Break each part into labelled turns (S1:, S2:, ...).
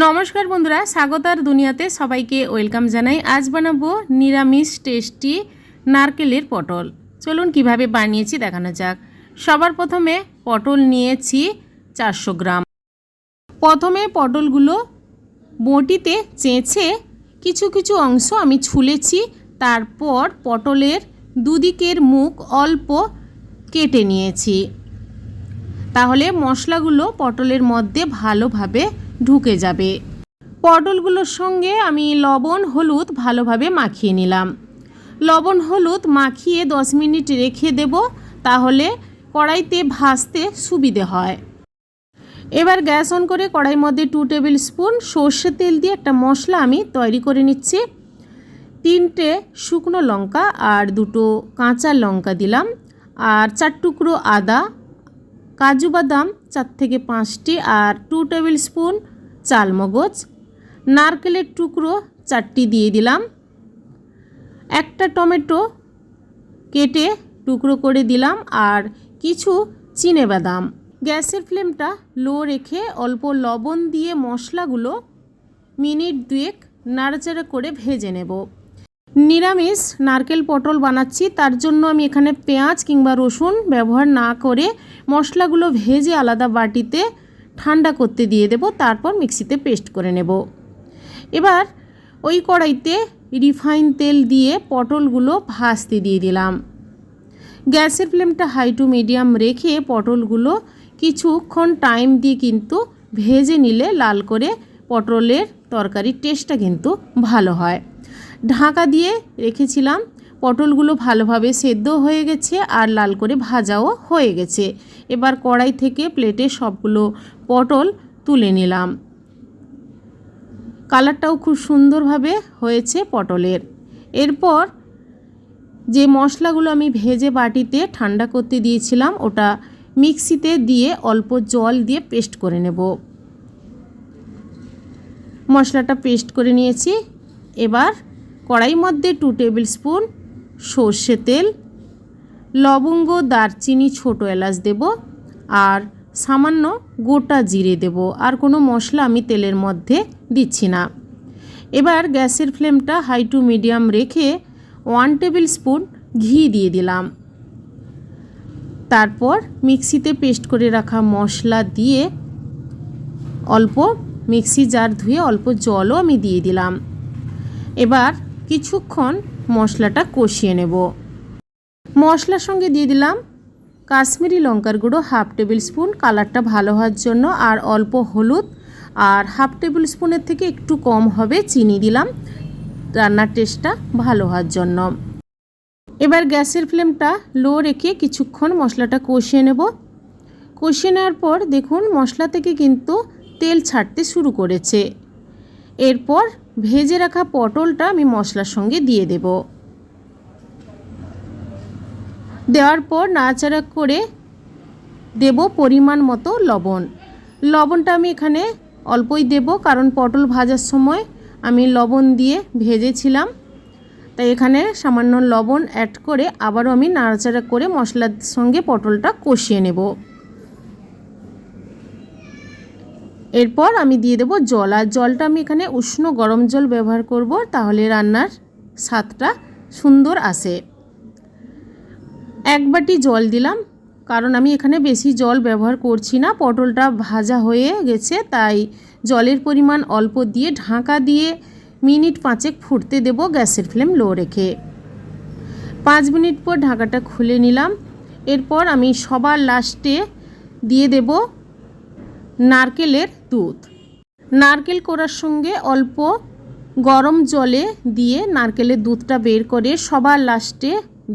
S1: নমস্কার বন্ধুরা স্বাগতার দুনিয়াতে সবাইকে ওয়েলকাম জানাই। আজ বানাবো নিরামিষ টেস্টি নারকেলের পটল। চলুন কীভাবে বানিয়েছি দেখানো যাক। সবার প্রথমে পটল নিয়েছি চারশো গ্রাম। প্রথমে পটলগুলো বটিতে চেঁচে কিছু কিছু অংশ আমি ছুলেছি, তারপর পটলের দুদিকের মুখ অল্প কেটে নিয়েছি। তাহলে মশলাগুলো পটলের মধ্যে ভালোভাবে ঢুকে যাবে। পটলগুলোর সঙ্গে আমি লবণ, হলুদ ভালোভাবে মাখিয়ে নিলাম। লবণ, হলুদ মাখিয়ে দশ মিনিট রেখে দেব, তাহলে কড়াইতে ভাজতে সুবিধে হয়। এবার গ্যাস অন করে কড়াইয়ের মধ্যে টু টেবিল স্পুন সর্ষে তেল দিয়ে একটা মশলা আমি তৈরি করে নিচ্ছি। তিনটে শুকনো লঙ্কা আর দুটো কাঁচা লঙ্কা দিলাম। আর চার টুকরো আদা, কাজু বাদাম, চার থেকে পাঁচটি। আর টু টেবিল স্পুন চালমগজ, নারকেলের টুকরো চারটি দিয়ে দিলাম। একটা টমেটো কেটে টুকরো করে দিলাম আর কিছু চিনে বাদাম। গ্যাসের ফ্লেমটা লো রেখে অল্প লবণ দিয়ে মশলাগুলো মিনিট দুয়েক নাড়াচাড়া করে ভেজে নেব। নিরামিষ নারকেল পটল বানাচ্ছি, তার জন্য আমি এখানে পেঁয়াজ কিংবা রসুন ব্যবহার না করে মশলাগুলো ভেজে আলাদা বাটিতে ঠান্ডা করতে দিয়ে দেব, তারপর মিক্সিতে পেস্ট করে নেব। এবার ওই কড়াইতে রিফাইন তেল দিয়ে পটলগুলো ভাজতে দিয়ে দিলাম। গ্যাসের ফ্লেমটা হাই টু মিডিয়াম রেখে পটলগুলো কিছুক্ষণ টাইম দিয়ে কিন্তু ভেজে নিলে লাল করে পটলের তরকারির টেস্টটা কিন্তু ভালো হয়। ঢাকা দিয়ে রেখেছিলাম, পটলগুলো ভালোভাবে সেদ্ধ হয়ে গেছে আর লাল করে ভাজাও হয়ে গেছে। এবার কড়াই থেকে প্লেটে সবগুলো পটল তুলে নিলাম। কালারটাও খুব সুন্দরভাবে হয়েছে পটলের। এরপর যে মশলাগুলো আমি ভেজে বাটিতে ঠান্ডা করতে দিয়েছিলাম, ওটা মিক্সিতে দিয়ে অল্প জল দিয়ে পেস্ট করে নেব। মশলাটা পেস্ট করে নিয়েছি। এবার কড়াই মধ্যে টু টেবিল স্পুন সর্ষে তেল লবঙ্গ, দারচিনি, ছোটো এলাচ দেব আর সামান্য গোটা জিরে দেব। আর কোনো মশলা আমি তেলের মধ্যে দিচ্ছি না। এবার গ্যাসের ফ্লেমটা হাই টু মিডিয়াম রেখে ওয়ান টেবিল স্পুন ঘি দিয়ে দিলাম। তারপর মিক্সিতে পেস্ট করে রাখা মশলা দিয়ে অল্প মিক্সি জার ধুয়ে অল্প জলও আমি দিয়ে দিলাম। এবার কিছুক্ষণ মশলাটা কষিয়ে নেব। মশলার সঙ্গে দিয়ে দিলাম কাশ্মীরি লঙ্কার গুঁড়ো, হাফ টেবিল স্পুন। কালারটা ভালো হওয়ার জন্য আর অল্প হলুদ। আর হাফ টেবিল স্পুনের থেকে একটু কম হবে চিনি দিলাম। রান্নার টেস্টটা ভালো হওয়ার জন্য। এবার গ্যাসের ফ্লেমটা লো রেখে কিছুক্ষণ মশলাটা কষিয়ে নেব। কষিয়ে নেওয়ার পর দেখুন মশলা থেকে কিন্তু তেল ছাড়তে শুরু করেছে। এরপর ভেজে রাখা পটলটা আমি মশলার সঙ্গে দিয়ে দেব। দেওয়ার পর নাড়াচাড়া করে দেব পরিমাণ মতো লবণ। লবণটা আমি এখানে অল্পই দেব কারণ পটল ভাজার সময় আমি লবণ দিয়ে ভেজেছিলাম। তাই এখানে সামান্য লবণ অ্যাড করে আবারও আমি নাড়াচাড়া করে মশলার সঙ্গে পটলটা কষিয়ে নেব। এরপর আমি দিয়ে দেবো জল। আর জলটা আমি এখানে উষ্ণ গরম জল ব্যবহার করব, তাহলে রান্নার স্বাদটা সুন্দর আসে। এক বাটি জল দিলাম, কারণ আমি এখানে বেশি জল ব্যবহার করছি না। পটলটা ভাজা হয়ে গেছে, তাই জলের পরিমাণ অল্প দিয়ে ঢাকা দিয়ে মিনিট পাঁচেক ফুটতে দেব গ্যাসের ফ্লেম লো রেখে। পাঁচ মিনিট পর ঢাকাটা খুলে নিলাম। এরপর আমি সবার লাস্টে দিয়ে দেব নারকেলের দুধ। নারকেল করার সঙ্গে অল্প গরম জলে দিয়ে নারকেলের দুধটা বের করে সবার লাস্টে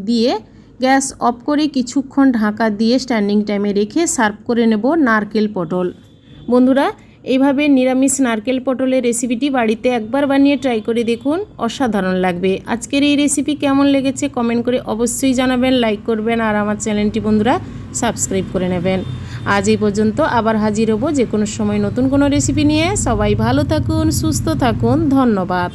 S1: দিয়ে গ্যাস অফ করে কিছুক্ষণ ঢাকা দিয়ে স্ট্যান্ডিং টাইমে রেখে সার্ভ করে নেব নারকেল পটল। বন্ধুরা এইভাবে নিরামিষ নারকেল পটলের রেসিপিটি বাড়িতে একবার বানিয়ে ট্রাই করে দেখুন, অসাধারণ লাগবে। আজকের এই রেসিপি কেমন লেগেছে কমেন্ট করে অবশ্যই জানাবেন, লাইক করবেন আর আমার চ্যানেলটি বন্ধুরা সাবস্ক্রাইব করে নেবেন। আজ এই পর্যন্ত আবার হাজির হব যে কোনো সময় নতুন কোনো রেসিপি নিয়ে। সবাই ভালো থাকুন, সুস্থ থাকুন, ধন্যবাদ।